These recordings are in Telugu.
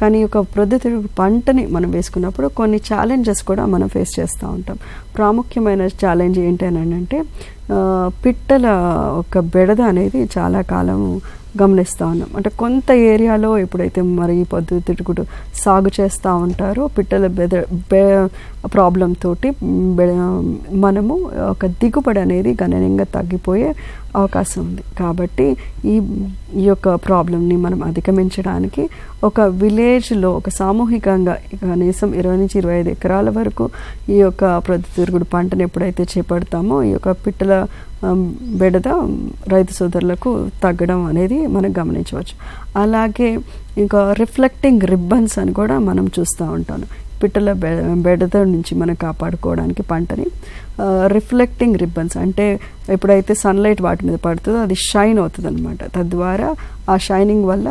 కానీ ఒక ప్రొద్దుతిరుగు పంటని మనం వేసుకున్నప్పుడు కొన్ని ఛాలెంజెస్ కూడా మనం ఫేస్ చేస్తూ ఉంటాం. ప్రాముఖ్యమైన ఛాలెంజ్ ఏంటి అని అంటే పిట్టల ఒక బెడద అనేది చాలా కాలం గమనిస్తూ ఉన్నాం. అంటే కొంత ఏరియాలో ఎప్పుడైతే మరి ఈ పొద్దుతిరుగుడు సాగు చేస్తూ ఉంటారో పిట్టల బెద బె ప్రాబ్లం తోటి మనము ఒక దిగుబడి అనేది గణనీయంగా తగ్గిపోయే అవకాశం ఉంది. కాబట్టి ఈ ఈ యొక్క ప్రాబ్లమ్ని మనం అధిగమించడానికి ఒక విలేజ్లో ఒక సామూహికంగా కనీసం ఇరవై నుంచి ఇరవై ఐదు ఎకరాల వరకు ఈ యొక్క ప్రొద్దుతిరుగుడు పంటను ఎప్పుడైతే చేపడతామో ఈ యొక్క పిట్టల బెడద రైతు సోదరులకు తగ్గడం అనేది మనం గమనించవచ్చు. అలాగే ఇంకా రిఫ్లెక్టింగ్ రిబ్బన్స్ అని కూడా మనం చూస్తూ ఉంటాను. పిట్టల బె బెడద నుంచి మనం కాపాడుకోవడానికి పంటని రిఫ్లెక్టింగ్ రిబ్బన్స్ అంటే ఎప్పుడైతే సన్లైట్ వాటి మీద పడుతుందో అది షైన్ అవుతుంది అనమాట తద్వారా ఆ షైనింగ్ వల్ల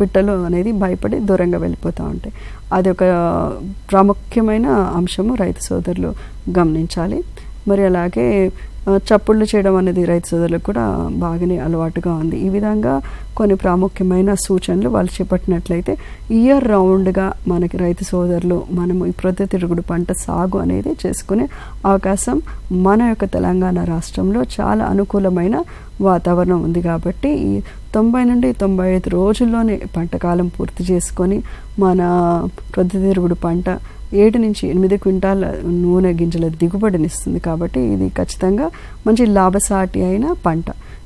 పిట్టలు అనేది భయపడి దూరంగా వెళ్ళిపోతూ ఉంటాయి. అది ఒక ప్రాముఖ్యమైన అంశము రైతు సోదరులు గమనించాలి. మరి అలాగే చప్పుళ్ళు చేయడం అనేది రైతు సోదరులకు కూడా బాగానే అలవాటుగా ఉంది. ఈ విధంగా కొన్ని ప్రాముఖ్యమైన సూచనలు వాళ్ళు చేపట్టినట్లయితే ఇయర్ రౌండ్గా మనకి రైతు సోదరులు మనము ఈ ప్రొద్దుతిరుగుడు పంట సాగు అనేది చేసుకునే అవకాశం మన యొక్క తెలంగాణ రాష్ట్రంలో చాలా అనుకూలమైన వాతావరణం ఉంది కాబట్టి ఈ తొంభై నుండి తొంభై ఐదు రోజుల్లోనే పంట కాలం పూర్తి చేసుకొని మన ప్రొద్దుతిరుగుడు పంట ఏడు నుంచి ఎనిమిది క్వింటాల నూనె గింజల దిగుబడినిస్తుంది కాబట్టి ఇది ఖచ్చితంగా మంచి లాభసాటి అయిన పంట.